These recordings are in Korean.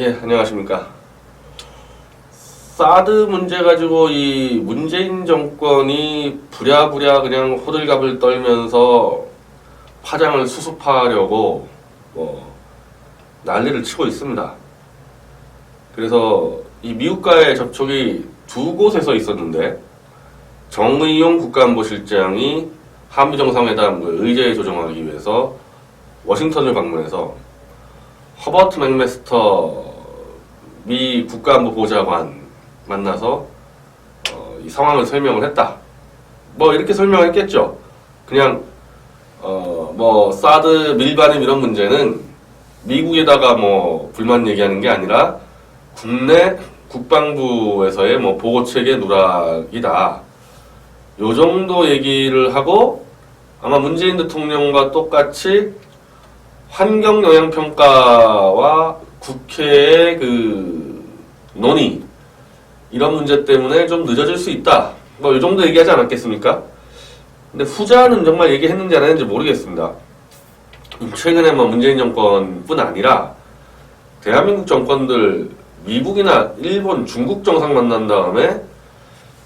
예, 안녕하십니까. 사드 문제 가지고 이 문재인 정권이 부랴부랴 그냥 호들갑을 떨면서 파장을 수습하려고 뭐 난리를 치고 있습니다. 그래서 이 미국과의 접촉이 두 곳에서 있었는데 정의용 국가안보실장이 한미 정상회담 그 의제 조정하기 위해서 워싱턴을 방문해서 허버트 맥메스터 미 국가안보 보좌관 만나서 어, 이 상황을 설명을 했다. 뭐 이렇게 설명했겠죠. 그냥 어, 뭐 사드 밀반입 이런 문제는 미국에다가 뭐 불만 얘기하는 게 아니라 국내 국방부에서의 뭐 보고 체계 누락이다. 요 정도 얘기를 하고 아마 문재인 대통령과 똑같이 환경 영향 평가와 국회의 그 논의 이런 문제 때문에 좀 늦어질 수 있다. 뭐 이 정도 얘기하지 않았겠습니까? 근데 후자는 정말 얘기했는지 안 했는지 모르겠습니다. 최근에 뭐 문재인 정권뿐 아니라 대한민국 정권들 미국이나 일본, 중국 정상 만난 다음에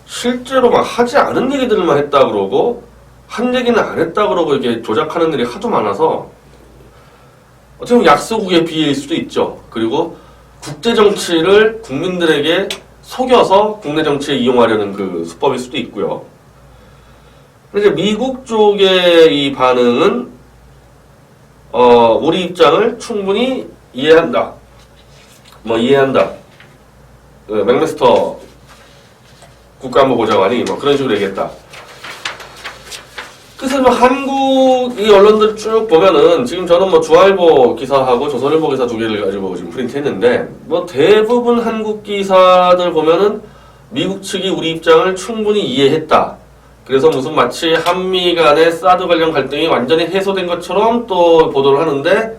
실제로 막 하지 않은 얘기들만 했다 그러고 한 얘기는 안 했다 그러고 이게 조작하는 일이 하도 많아서 어떻게 보면 약소국의 비일 수도 있죠. 그리고 국제 정치를 국민들에게 속여서 국내 정치에 이용하려는 그 수법일 수도 있고요. 이제 미국 쪽의 이 반응은 어, 우리 입장을 충분히 이해한다. 뭐 이해한다. 그 맥메스터 국가안보 보좌관이 뭐 그런 식으로 얘기했다. 그래서 뭐 한국 이 언론들 쭉 보면은 지금 저는 뭐 중앙일보 기사하고 조선일보 기사 두 개를 가지고 지금 프린트했는데 뭐 대부분 한국 기사들 보면은 미국 측이 우리 입장을 충분히 이해했다. 그래서 무슨 마치 한미 간의 사드 관련 갈등이 완전히 해소된 것처럼 또 보도를 하는데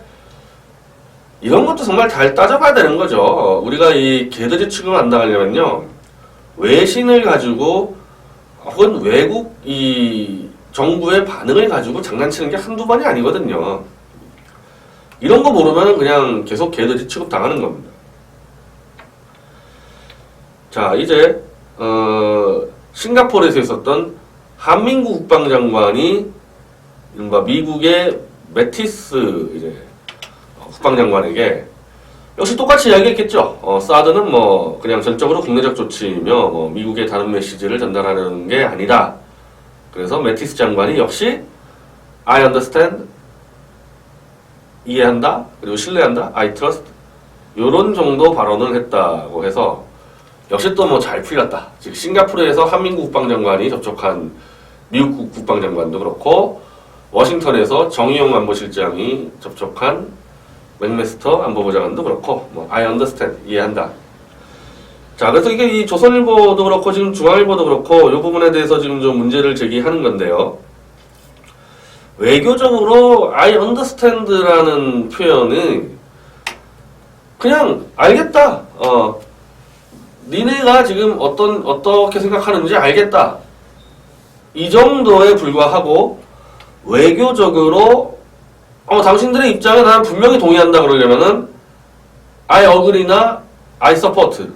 이런 것도 정말 잘 따져봐야 되는 거죠. 우리가 이 개돼지 취급을 안 당하려면요. 외신을 가지고 혹은 외국 이 정부의 반응을 가지고 장난치는 게 한두 번이 아니거든요. 이런 거 모르면 그냥 계속 개돼지 취급 당하는 겁니다. 자, 이제 어, 싱가포르에서 있었던 한민구 국방장관이 미국의 메티스 이제 어, 국방장관에게 역시 똑같이 이야기했겠죠. 어, 사드는 뭐 그냥 전적으로 국내적 조치이며 뭐 미국의 다른 메시지를 전달하려는 게 아니다. 그래서 메티스 장관이 역시 I understand 이해한다 그리고 신뢰한다 I trust 요런 정도 발언을 했다고 해서 역시 또 뭐 잘 풀렸다. 즉 싱가포르에서 한민국 국방장관이 접촉한 미국 국방장관도 그렇고 워싱턴에서 정의용 안보실장이 접촉한 맥메스터 안보보좌관도 그렇고 뭐 I understand 이해한다. 자 그래서 이게 이 조선일보도 그렇고 지금 중앙일보도 그렇고 이 부분에 대해서 지금 좀 문제를 제기하는 건데요. 외교적으로 I understand라는 표현은 그냥 알겠다. 어 니네가 지금 어떤 어떻게 생각하는지 알겠다. 이 정도에 불과하고 외교적으로 어 당신들의 입장에 나는 분명히 동의한다 그러려면은 I agree나 I support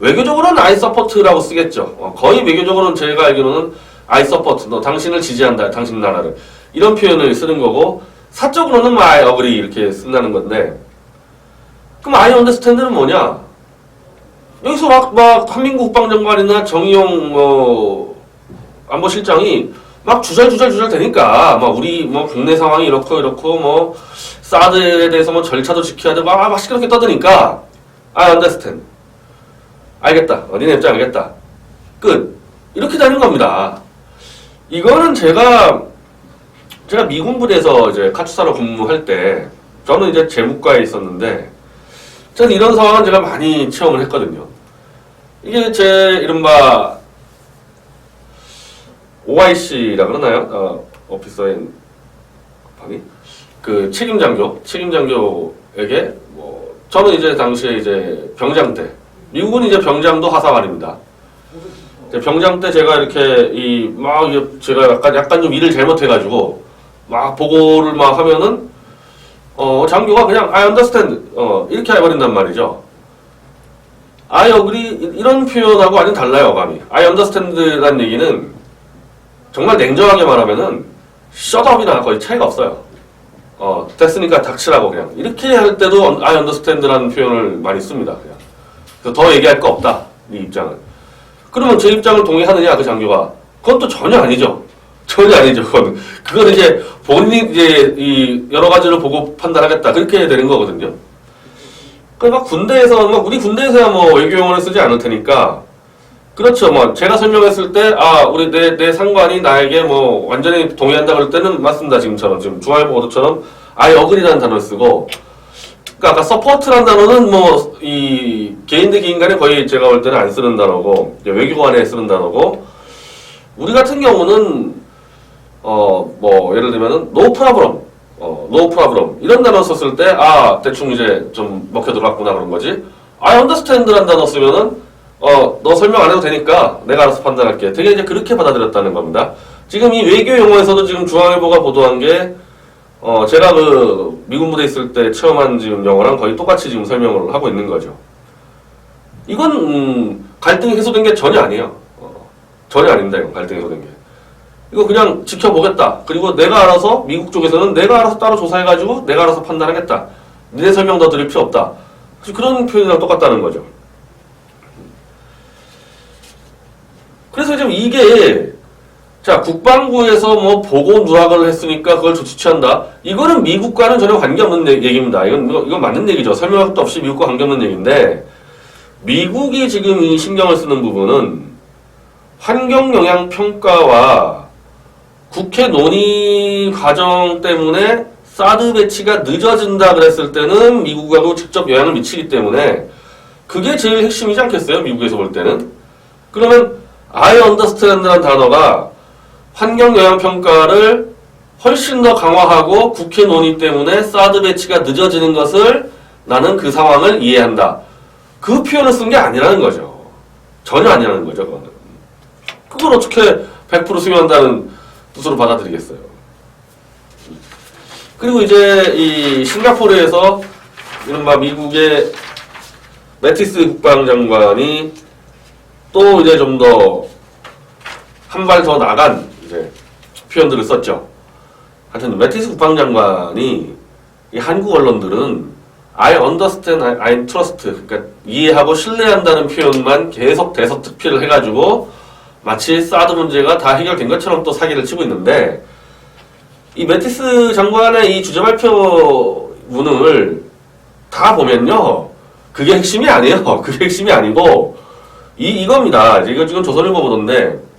외교적으로는 I support라고 쓰겠죠. 어, 거의 외교적으로는 제가 알기로는 I support 너 당신을 지지한다 당신 나라를 이런 표현을 쓰는 거고 사적으로는 뭐 I agree 이렇게 쓴다는 건데 그럼 I understand는 뭐냐? 여기서 막, 막, 한민국 국방장관이나 정의용, 뭐, 안보실장이 막 주절주절주절 되니까, 막, 우리, 뭐, 국내 상황이 이렇고, 이렇고, 뭐, 사드에 대해서 뭐, 절차도 지켜야 되고, 막, 막 시끄럽게 떠드니까, I understand. 알겠다. 어, 니네 입장 알겠다. 끝. 이렇게 되는 겁니다. 이거는 제가, 제가 미군 부대에서 이제 카투사로 근무할 때, 저는 이제 제국과에 있었는데, 저는 이런 상황은 제가 많이 체험을 했거든요. 이게 제 이른바 OIC라 그러나요? 어, 오피서인 방이 그 책임 장교, 책임 장교에게 뭐 저는 이제 당시에 이제 병장 때 미국은 이제 병장도 하사관입니다. 병장 때 제가 이렇게 이 막 제가 약간 약간 좀 일을 잘못해가지고 막 보고를 막 하면은 어, 장교가 그냥 I understand 어, 이렇게 해버린단 말이죠. I agree 이런 표현하고 완전 달라요 어감이. I understand라는 얘기는 정말 냉정하게 말하면은 shut up이나 거의 차이가 없어요. 어, 됐으니까 닥치라고 그냥 이렇게 할 때도 I understand라는 표현을 많이 씁니다. 그래서 더 얘기할 거 없다 이 입장은. 그러면 제 입장을 동의하느냐 그 장교가? 또 전혀 아니죠. 전혀 아니죠. 그건 그건 이제 본인이 이제 이 여러 가지를 보고 판단하겠다 그렇게 되는 거거든요. 그러니까 군대에서 뭐 우리 군대에서야 뭐 외교 용어를 쓰지 않을 테니까 그렇죠. 뭐 제가 설명했을 때 아 우리 내 내 상관이 나에게 뭐 완전히 동의한다 그럴 때는 맞습니다. 지금처럼 지금 중화일보 보도처럼 I agree라는 단어를 쓰고 그러니까 아까 서포트라는 단어는 뭐 이 개인 대 개인 간에 거의 제가 볼 때는 안 쓰는 단어고 외교관에 쓰는 단어고 우리 같은 경우는 어 뭐 예를 들면은 no problem 어 no problem. 이런 단어 썼을 때 아 대충 이제 좀 먹혀 들어갔구나 그런 거지. I understand라는 단어 쓰면은 어 너 설명 안 해도 되니까 내가 알아서 판단할게. 되게 이제 그렇게 받아들였다는 겁니다. 지금 이 외교 용어에서도 지금 중앙일보가 보도한 게 어, 제가 그 미군 부대 있을 때 체험한 지금 영어랑 거의 똑같이 지금 설명을 하고 있는 거죠. 이건 음, 갈등이 해소된 게 전혀 아니에요. 어, 전혀 아닙니다. 이건 갈등이 해소된 게. 이거 그냥 지켜보겠다. 그리고 내가 알아서 미국 쪽에서는 내가 알아서 따로 조사해가지고 내가 알아서 판단하겠다. 내 설명 더 드릴 필요 없다. 그런 표현이랑 똑같다는 거죠. 그래서 지금 이게 자, 국방부에서 뭐 보고 누락을 했으니까 그걸 조치 취한다. 이거는 미국과는 전혀 관계없는 얘- 얘기입니다. 이건 이건 맞는 얘기죠. 설명할 것도 없이 미국과 관계없는 얘기인데 미국이 지금 이 신경을 쓰는 부분은 환경 영향 평가와 국회 논의 과정 때문에 사드 배치가 늦어진다 그랬을 때는 미국하고 직접 영향을 미치기 때문에 그게 제일 핵심이지 않겠어요? 미국에서 볼 때는. 그러면 I understand라는 단어가 환경 영향 평가를 훨씬 더 강화하고 국회 논의 때문에 사드 배치가 늦어지는 것을 나는 그 상황을 이해한다. 그 표현을 쓴 게 아니라는 거죠. 전혀 아니라는 거죠, 그거는. 그걸 어떻게 100% 수용한다는 뜻으로 받아들이겠어요. 그리고 이제 이 싱가포르에서 이른바 미국의 매티스 국방장관이 또 이제 좀 더 한 발 더 나간 이제 표현들을 썼죠. 하여튼 매티스 국방장관이 이 한국 언론들은 I understand, I trust 그러니까 이해하고 신뢰한다는 표현만 계속 대서특필을 해가지고 마치 사드 문제가 다 해결된 것처럼 또 사기를 치고 있는데 이 매티스 장관의 이 주제 발표문을 다 보면요 그게 핵심이 아니에요. 그게 핵심이 아니고 이 이겁니다. 이거 지금 조선일보 보던데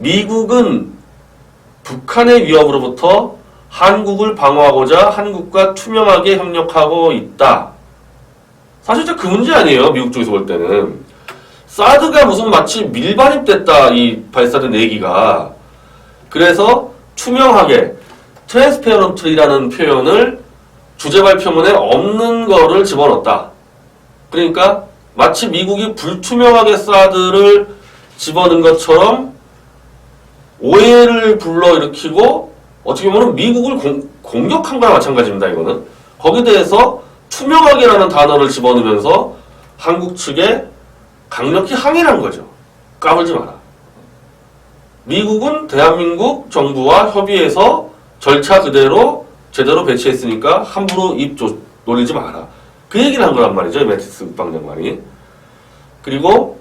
미국은 북한의 위협으로부터 한국을 방어하고자 한국과 투명하게 협력하고 있다. 사실 그 문제 아니에요. 미국 쪽에서 볼 때는. 사드가 무슨 마치 밀반입됐다. 이 발사된 얘기가. 그래서 투명하게 트랜스페어런트리라는 표현을 주제 발표문에 없는 거를 집어넣었다. 그러니까 마치 미국이 불투명하게 사드를 집어넣은 것처럼 오해를 불러일으키고 어떻게 보면 미국을 공, 공격한 거나 마찬가지입니다. 이거는 거기에 대해서 투명하게라는 단어를 집어넣으면서 한국 측에 강력히 항의를 한 거죠. 까불지 마라. 미국은 대한민국 정부와 협의해서 절차 그대로 제대로 배치했으니까 함부로 입 조- 놀리지 마라. 그 얘기를 한 거란 말이죠. 매티스 국방장관이. 그리고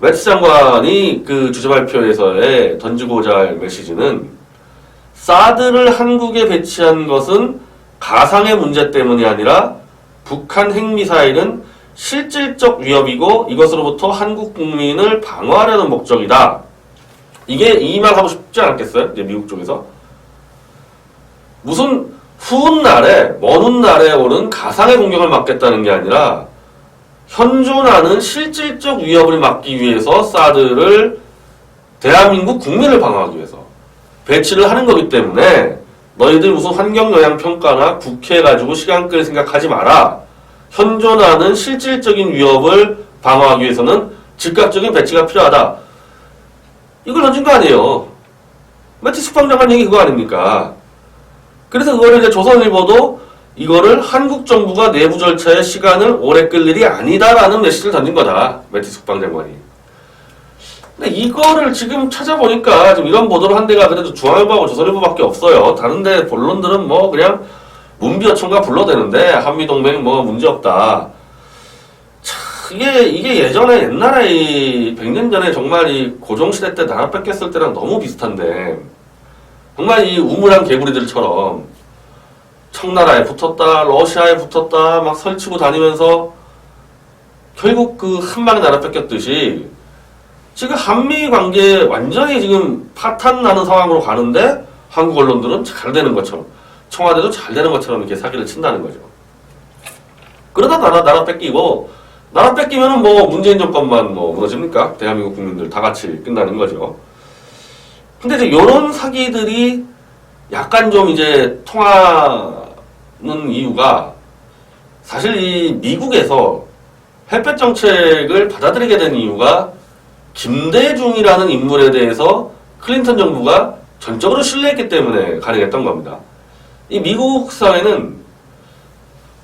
매티스 장관이 그 주제 발표에서의 던지고자 할 메시지는 사드를 한국에 배치한 것은 가상의 문제 때문이 아니라 북한 핵미사일은 실질적 위협이고 이것으로부터 한국 국민을 방어하려는 목적이다. 이게 이 말 하고 싶지 않았겠어요? 이제 미국 쪽에서. 무슨 후운 날에, 먼 훗날에 오는 가상의 공격을 막겠다는 게 아니라 현존하는 실질적 위협을 막기 위해서 사드를 대한민국 국민을 방어하기 위해서 배치를 하는 거기 때문에 너희들 무슨 환경 영향 평가나 국회 가지고 시간 끌 생각하지 마라. 현존하는 실질적인 위협을 방어하기 위해서는 즉각적인 배치가 필요하다. 이걸 던진 거 아니에요. 매티스 국방장관 얘기 그거 아닙니까? 그래서 그거를 이제 조선일보도 이거를 한국 정부가 내부 절차의 시간을 오래 끌 일이 아니다라는 메시지를 던진 거다. 매티스 국방장관이. 근데 이거를 지금 찾아보니까 지금 이런 보도를 한 데가 그래도 중앙일보하고 조선일보밖에 없어요. 다른 데 본론들은 뭐 그냥 문비어총과 불러대는데 한미동맹 뭐 문제없다. 참, 이게, 이게 예전에 옛날에 이 100년 전에 정말 이 고종시대 때 나라 뺏겼을 때랑 너무 비슷한데 정말 이 우물한 개구리들처럼 청나라에 붙었다, 러시아에 붙었다, 막 설치고 다니면서 결국 그 한 방에 나라 뺏겼듯이 지금 한미 관계 완전히 지금 파탄 나는 상황으로 가는데 한국 언론들은 잘 되는 것처럼 청와대도 잘 되는 것처럼 이렇게 사기를 친다는 거죠. 그러다 나라 나라 뺏기고 나라 뺏기면은 뭐 문재인 정권만 뭐 무너집니까? 대한민국 국민들 다 같이 끝나는 거죠. 근데 이제 이런 사기들이 약간 좀 이제 통하는 이유가 사실 이 미국에서 햇볕 정책을 받아들이게 된 이유가 김대중이라는 인물에 대해서 클린턴 정부가 전적으로 신뢰했기 때문에 가능했던 겁니다. 이 미국 사회는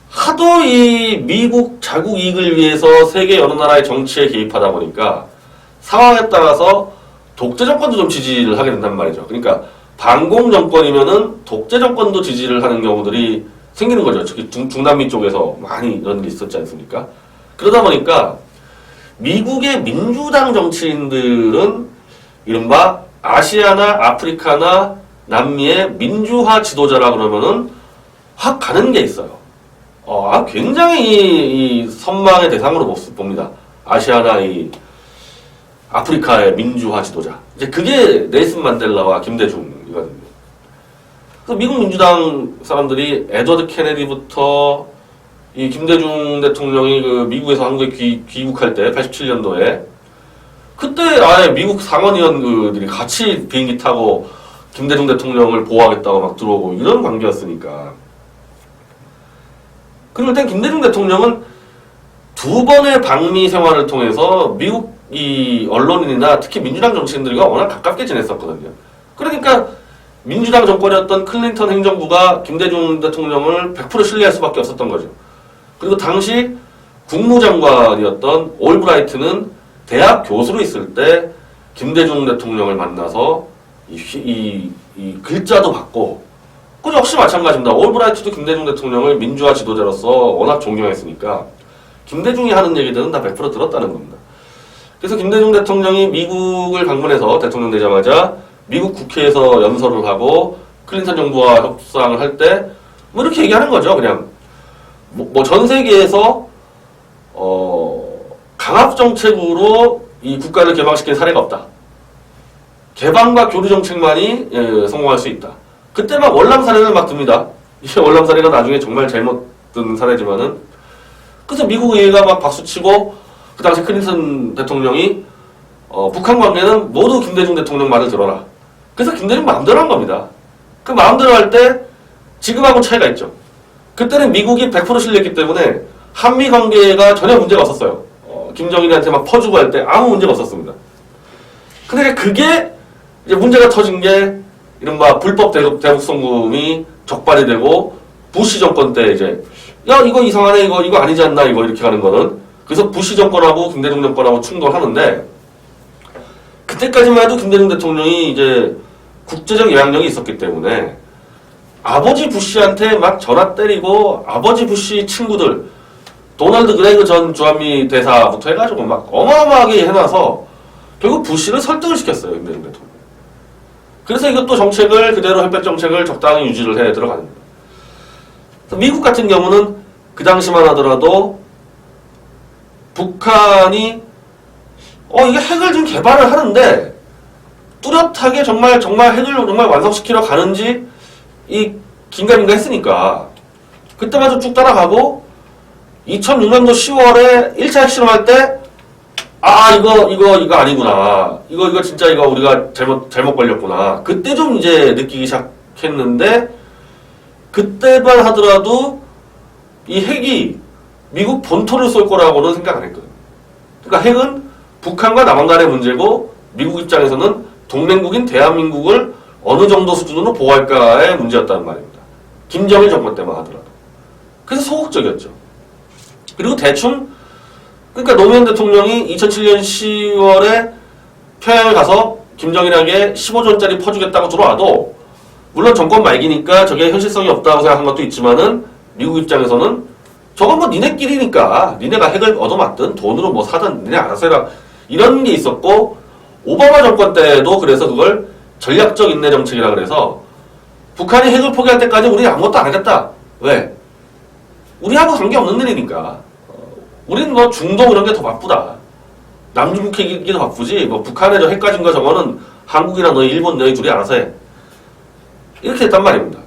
하도 이 미국 자국 이익을 위해서 세계 여러 나라의 정치에 개입하다 보니까 상황에 따라서 독재 정권도 좀 지지를 하게 된단 말이죠. 그러니까 반공 정권이면은 독재 정권도 지지를 하는 경우들이 생기는 거죠. 특히 중, 중남미 쪽에서 많이 이런 일이 있었지 않습니까? 그러다 보니까 미국의 민주당 정치인들은 이른바 아시아나 아프리카나 남미의 민주화 지도자라 그러면은 확 가는 게 있어요. 어, 아, 굉장히 이, 이 선망의 대상으로 봅- 봅니다. 아시아나 이 아프리카의 민주화 지도자. 이제 그게 넬슨 만델라와 김대중이거든요. 그래서 미국 민주당 사람들이 에드워드 케네디부터 이 김대중 대통령이 그 미국에서 한국에 귀, 귀국할 때 87년도에 그때 아예 미국 상원의원들이 같이 비행기 타고 김대중 대통령을 보호하겠다고 막 들어오고 이런 관계였으니까. 그리고 그때 김대중 대통령은 두 번의 방미 생활을 통해서 미국 이 언론인이나 특히 민주당 정치인들과 워낙 가깝게 지냈었거든요. 그러니까 민주당 정권이었던 클린턴 행정부가 김대중 대통령을 100% 신뢰할 수밖에 없었던 거죠. 그리고 당시 국무장관이었던 올브라이트는 대학 교수로 있을 때 김대중 대통령을 만나서 이, 휘- 이, 이 글자도 받고 그 역시 마찬가지입니다. 올브라이트도 김대중 대통령을 민주화 지도자로서 워낙 존경했으니까 김대중이 하는 얘기들은 다 100% 들었다는 겁니다. 그래서 김대중 대통령이 미국을 방문해서 대통령 되자마자 미국 국회에서 연설을 하고 클린턴 정부와 협상을 할 때 뭐 이렇게 얘기하는 거죠. 그냥 뭐전 세계에서 어, 강압 정책으로 이 국가를 개방시킨 사례가 없다. 개방과 교류 정책만이 예, 성공할 수 있다. 그때 막 월남 사례를 막 듭니다. 이게 월남 사례가 나중에 정말 잘못 든 사례지만은 그래서 미국 의회가 막 박수치고 그 당시 클린턴 대통령이 어, 북한 관계는 모두 김대중 대통령 말을 들어라. 그래서 김대중 마음대로 한 겁니다. 그 마음대로 할 때 지금하고 차이가 있죠. 그때는 미국이 100% 신뢰했기 때문에 한미 관계가 전혀 문제가 없었어요. 어, 김정일한테 막 퍼주고 할 때 아무 문제가 없었습니다. 근데 그게 이제 문제가 터진 게 이른바 불법 대북, 대북 송금이 적발이 되고 부시 정권 때 이제 야 이거 이상하네 이거 이거 아니지 않나 이거 이렇게 가는 거는 그래서 부시 정권하고 김대중 정권하고 충돌하는데 그때까지만 해도 김대중 대통령이 이제 국제적 영향력이 있었기 때문에 아버지 부시한테 막 전화 때리고 아버지 부시 친구들 도널드 그레이그 전 주한미 대사부터 해가지고 막 어마어마하게 해놔서 결국 부시를 설득을 시켰어요 김대중 대통령. 그래서 이것도 정책을 그대로 햇볕 정책을 적당히 유지를 해 들어가는 거예요. 미국 같은 경우는 그 당시만 하더라도 북한이 어 이게 핵을 좀 개발을 하는데 뚜렷하게 정말 정말 핵을 정말 완성시키러 가는지 이 긴가민가 했으니까. 그때마저 쭉 따라가고 2006년도 10월에 1차 핵실험할 때 아 이거 이거 이거 아니구나. 이거 이거 진짜 이거 우리가 잘못 잘못 걸렸구나. 그때 좀 이제 느끼기 시작했는데 그때만 하더라도 이 핵이 미국 본토를 쏠 거라고는 생각 안 했거든요. 그러니까 핵은 북한과 남한 간의 문제고 미국 입장에서는 동맹국인 대한민국을 어느 정도 수준으로 보호할까의 문제였다는 말입니다. 김정일 정권 때만 하더라도. 그래서 소극적이었죠. 그리고 대충 그러니까 노무현 대통령이 2007년 10월에 평양을 가서 김정일에게 15조원짜리 퍼주겠다고 들어와도 물론 정권 말기니까 저게 현실성이 없다고 생각한 것도 있지만은 미국 입장에서는 저건 뭐 니네끼리니까 니네가 핵을 얻어맞든 돈으로 뭐 사든 니네 알아서 해라 이런 게 있었고 오바마 정권 때도 그래서 그걸 전략적 인내 정책이라 그래서 북한이 핵을 포기할 때까지 우리 아무것도 안 하겠다. 왜? 우리하고 관계없는 일이니까. 어, 우리는 뭐 중동 이런 게 더 바쁘다. 남중국 핵이 더 바쁘지. 뭐 북한의 저 핵 가진 거 저거는 한국이나 너희 일본 너희 둘이 알아서 해. 이렇게 했단 말입니다.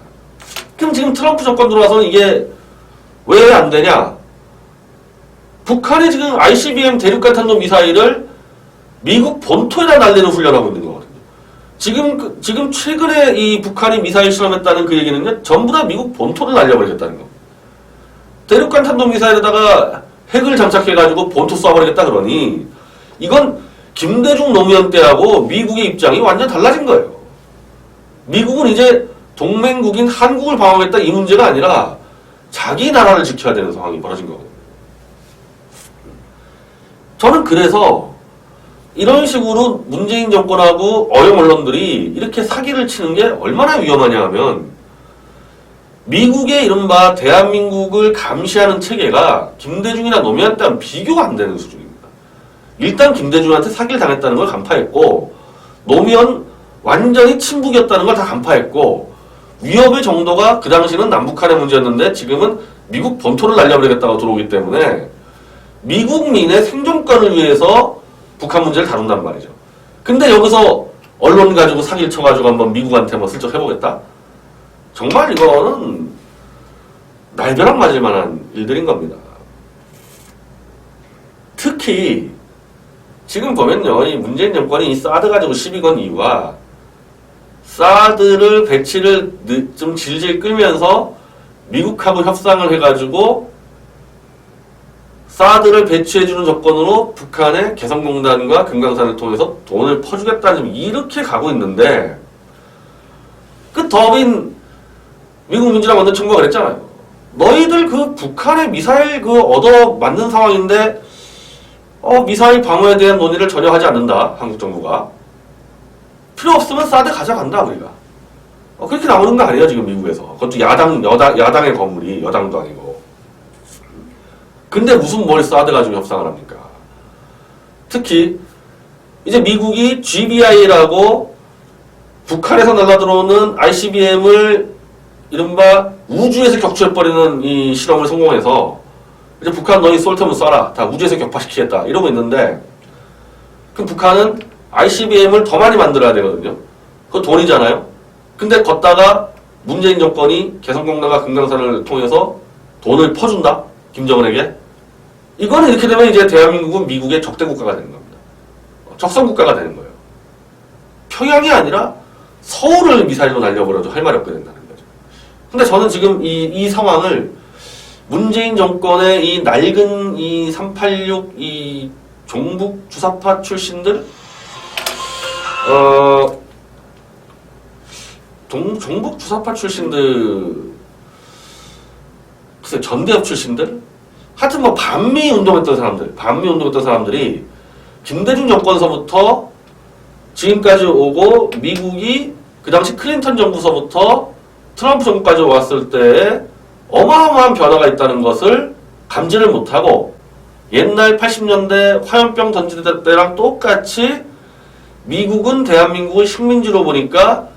그럼 지금 트럼프 정권 들어와서는 이게 왜 안 되냐? 북한이 지금 ICBM 대륙간 탄도 미사일을 미국 본토에다 날리는 훈련하고 있는 거거든요. 지금 그- 지금 최근에 이 북한이 미사일 실험했다는 그 얘기는요, 전부 다 미국 본토를 날려버리겠다는 거. 대륙간 탄도 미사일에다가 핵을 장착해가지고 본토 쏴버리겠다 그러니 이건 김대중 노무현 때하고 미국의 입장이 완전 달라진 거예요. 미국은 이제 동맹국인 한국을 방어하겠다 이 문제가 아니라 자기 나라를 지켜야 되는 상황이 벌어진 거거든요. 저는 그래서 이런 식으로 문재인 정권하고 어용 언론들이 이렇게 사기를 치는 게 얼마나 위험하냐 하면 미국의 이른바 대한민국을 감시하는 체계가 김대중이나 노무현 때랑 비교가 안 되는 수준입니다. 일단 김대중한테 사기를 당했다는 걸 간파했고 노무현 완전히 친북이었다는 걸 다 간파했고 위협의 정도가 그 당시는 남북한의 문제였는데 지금은 미국 본토를 날려버리겠다고 들어오기 때문에 미국민의 생존권을 위해서 북한 문제를 다룬단 말이죠. 근데 여기서 언론 가지고 사기를 쳐가지고 한번 미국한테 뭐 슬쩍 해보겠다? 정말 이거는 날벼락 맞을 만한 일들인 겁니다. 특히 지금 보면요, 이 문재인 정권이 이 사드 가지고 시비 건 이유가 사드를 배치를 늦- 좀 질질 끌면서 미국하고 협상을 해가지고 사드를 배치해주는 조건으로 북한의 개성공단과 금강산을 통해서 돈을 퍼주겠다는 좀 이렇게 가고 있는데 그 더빈 미국 민주당 원내 총무가 그랬잖아요. 너희들 그 북한의 미사일 그 얻어 맞는 상황인데 어 미사일 방어에 대한 논의를 전혀 하지 않는다 한국 정부가. 필요 없으면 사드 가져간다 우리가. 어, 그렇게 나오는 거 아니에요 지금 미국에서. 그것도 야당 여당 야당의 건물이 여당도 아니고 근데 무슨 뭘 사드 가지고 협상을 합니까? 특히 이제 미국이 GBI라고 북한에서 날아들어오는 ICBM을 이른바 우주에서 격추해버리는 이 실험을 성공해서 이제 북한 너희 쏠 테면 쏴라 다 우주에서 격파시키겠다 이러고 있는데 그럼 북한은 ICBM을 더 많이 만들어야 되거든요. 그거 돈이잖아요. 근데 걷다가 문재인 정권이 개성공단과 금강산을 통해서 돈을 퍼준다 김정은에게 이거는 이렇게 되면 이제 대한민국은 미국의 적대 국가가 되는 겁니다. 적성 국가가 되는 거예요. 평양이 아니라 서울을 미사일로 날려버려도 할 말이 없게 된다는 거죠. 근데 저는 지금 이, 이 상황을 문재인 정권의 이 낡은 이 386 이 종북 주사파 출신들 어 동, 종북 주사파 출신들 글쎄 전대협 출신들 하여튼 뭐 반미 운동했던 사람들 반미 운동했던 사람들이 김대중 정권서부터 지금까지 오고 미국이 그 당시 클린턴 정부서부터 트럼프 정부까지 왔을 때 어마어마한 변화가 있다는 것을 감지를 못하고 옛날 80년대 화염병 던질 때랑 똑같이 미국은 대한민국을 식민지로 보니까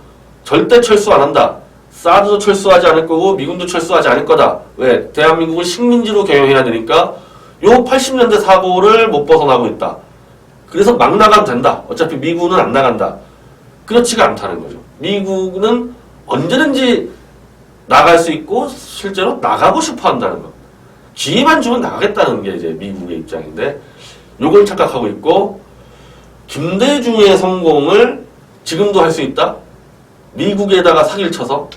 절대 철수 안 한다. 사드도 철수하지 않을 거고 미군도 철수하지 않을 거다. 왜? 대한민국을 식민지로 경영해야 되니까 요 80년대 사고를 못 벗어나고 있다. 그래서 막 나가도 된다. 어차피 미군은 안 나간다. 그렇지가 않다는 거죠. 미국은 언제든지 나갈 수 있고 실제로 나가고 싶어 한다는 거. 기회만 주면 나가겠다는 게 이제 미국의 입장인데 요걸 착각하고 있고 김대중의 성공을 지금도 할 수 있다. 미국에다가 사기를 쳐서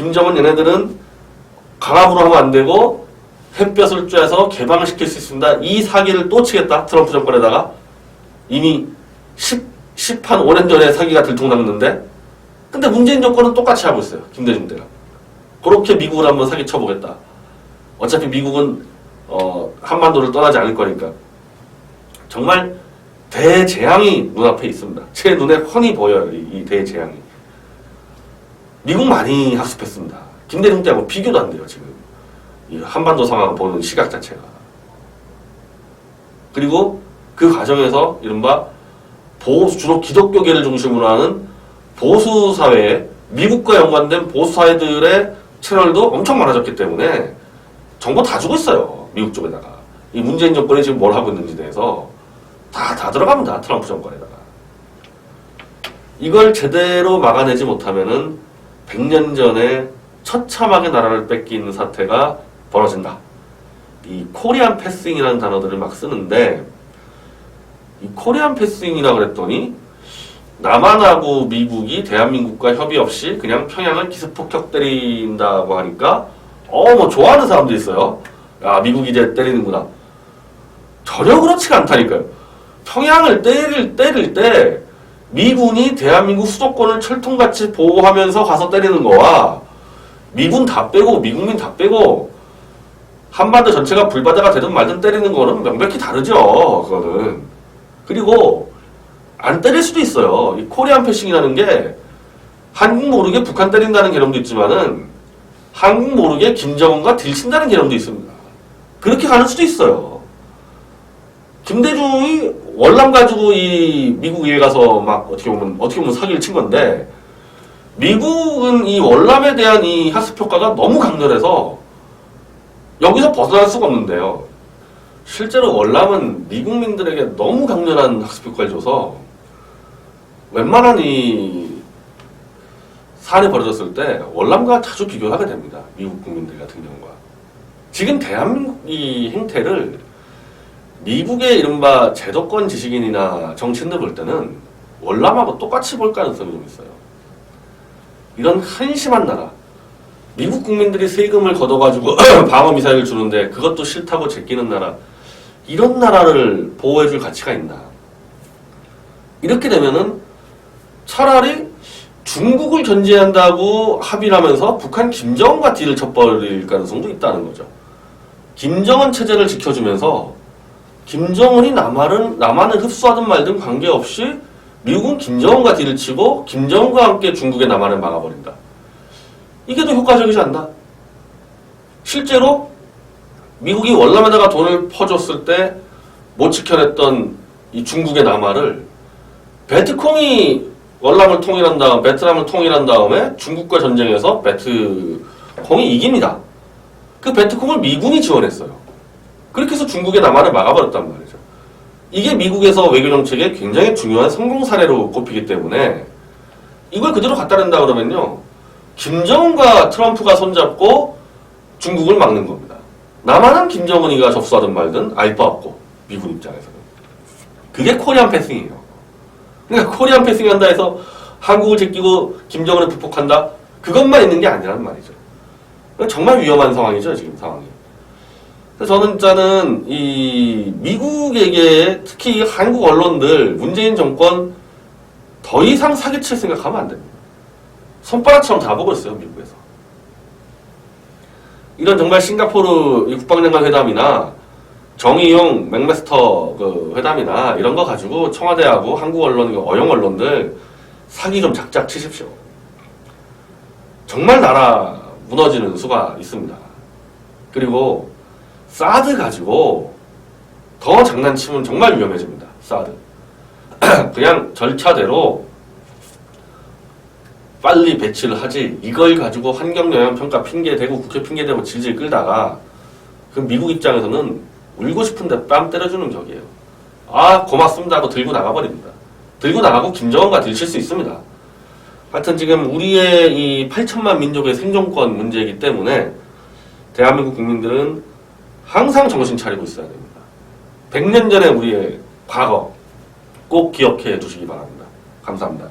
김정은 얘네들은 강압으로 하면 안 되고 햇볕을 쬐서 개방을 시킬 수 있습니다. 이 사기를 또 치겠다. 트럼프 정권에다가 이미 10, 10, 한 5년 전에 사기가 들통났는데 근데 문재인 정권은 똑같이 하고 있어요. 김대중 때가. 그렇게 미국을 한번 사기 쳐보겠다. 어차피 미국은 어, 한반도를 떠나지 않을 거니까 정말 대재앙이 눈앞에 있습니다. 제 눈에 훤히 보여요. 이, 이 대재앙이. 미국 많이 학습했습니다. 김대중 때하고 비교도 안 돼요. 지금 이 한반도 상황을 보는 시각 자체가. 그리고 그 과정에서 이른바 보수 주로 기독교계를 중심으로 하는 보수 사회, 미국과 연관된 보수 사회들의 채널도 엄청 많아졌기 때문에 정보 다 주고 있어요. 미국 쪽에다가. 이 문재인 정권이 지금 뭘 하고 있는지 대해서 다, 다 들어갑니다. 트럼프 정권에다가. 이걸 제대로 막아내지 못하면은 100년 전에 처참하게 나라를 뺏기는 사태가 벌어진다. 이 코리안 패싱이라는 단어들을 막 쓰는데 이 코리안 패싱이라 그랬더니 남한하고 미국이 대한민국과 협의 없이 그냥 평양을 기습폭격 때린다고 하니까 어 뭐 좋아하는 사람도 있어요. 야 미국 이제 때리는구나. 전혀 그렇지가 않다니까요. 평양을 때릴 때릴 때 미군이 대한민국 수도권을 철통같이 보호하면서 가서 때리는 거와 미군 다 빼고 미국민 다 빼고 한반도 전체가 불바다가 되든 말든 때리는 거는 명백히 다르죠. 그거는. 그리고 안 때릴 수도 있어요. 이 코리안 패싱이라는 게 한국 모르게 북한 때린다는 개념도 있지만은 한국 모르게 김정은과 딜친다는 개념도 있습니다. 그렇게 가는 수도 있어요. 김대중이 월남 가지고 이 미국 에 가서 막 어떻게 보면 어떻게 보면 사기를 친 건데 미국은 이 월남에 대한 이 학습 효과가 너무 강렬해서 여기서 벗어날 수가 없는데요. 실제로 월남은 미국민들에게 너무 강렬한 학습 효과를 줘서 웬만한 이 사안이 벌어졌을 때 월남과 자주 비교를 하게 됩니다. 미국 국민들 같은 경우가. 지금 대한민국 이 행태를 미국의 이른바 제도권 지식인이나 정치인들 볼 때는 월남하고 똑같이 볼 가능성이 좀 있어요. 이런 한심한 나라. 미국 국민들이 세금을 걷어가지고 방어 미사일을 주는데 그것도 싫다고 제끼는 나라. 이런 나라를 보호해줄 가치가 있나. 이렇게 되면은 차라리 중국을 견제한다고 합의를 하면서 북한 김정은과 딜을 쳐버릴 가능성도 있다는 거죠. 김정은 체제를 지켜주면서 김정은이 남한은, 남한을 흡수하든 말든 관계없이 미국은 김정은과 딜을 치고 김정은과 함께 중국의 남한을 막아버린다. 이게 더 효과적이지 않나? 실제로 미국이 월남에다가 돈을 퍼줬을 때 못 지켜냈던 이 중국의 남한을 베트콩이 월남을 통일한 다음, 베트남을 통일한 다음에 중국과 전쟁에서 베트콩이 이깁니다. 그 베트콩을 미군이 지원했어요. 그렇게 해서 중국의 남한을 막아버렸단 말이죠. 이게 미국에서 외교 정책의 굉장히 중요한 성공 사례로 꼽히기 때문에 이걸 그대로 갖다 댄다 그러면요. 김정은과 트럼프가 손잡고 중국을 막는 겁니다. 남한은 김정은이가 접수하든 말든 알 바 없고 미국 입장에서는. 그게 코리안 패싱이에요. 그러니까 코리안 패싱 한다 해서 한국을 제끼고 김정은을 극복한다? 그것만 있는 게 아니란 말이죠. 정말 위험한 상황이죠, 지금 상황이. 그래서 저는 일단은 이 미국에게 특히 한국 언론들 문재인 정권 더 이상 사기칠 생각하면 안 됩니다. 손바닥처럼 다 보고 있어요, 미국에서. 이런 정말 싱가포르 이 국방장관 회담이나 정의용 맥메스터 그 회담이나 이런 거 가지고 청와대하고 한국 언론, 어용 언론들 사기 좀 작작 치십시오. 정말 나라 무너지는 수가 있습니다. 그리고 사드 가지고 더 장난치면 정말 위험해집니다. 사드. 그냥 절차대로 빨리 배치를 하지 이걸 가지고 환경영향평가 핑계대고 국회 핑계대고 질질 끌다가 그 미국 입장에서는 울고 싶은데 뺨 때려주는 격이에요. 아 고맙습니다 하고 들고 나가버립니다. 들고 나가고 김정은과 들칠 수 있습니다. 하여튼 지금 우리의 이 8천만 민족의 생존권 문제이기 때문에 대한민국 국민들은 항상 정신 차리고 있어야 됩니다. 100년 전에 우리의 과거 꼭 기억해 주시기 바랍니다. 감사합니다.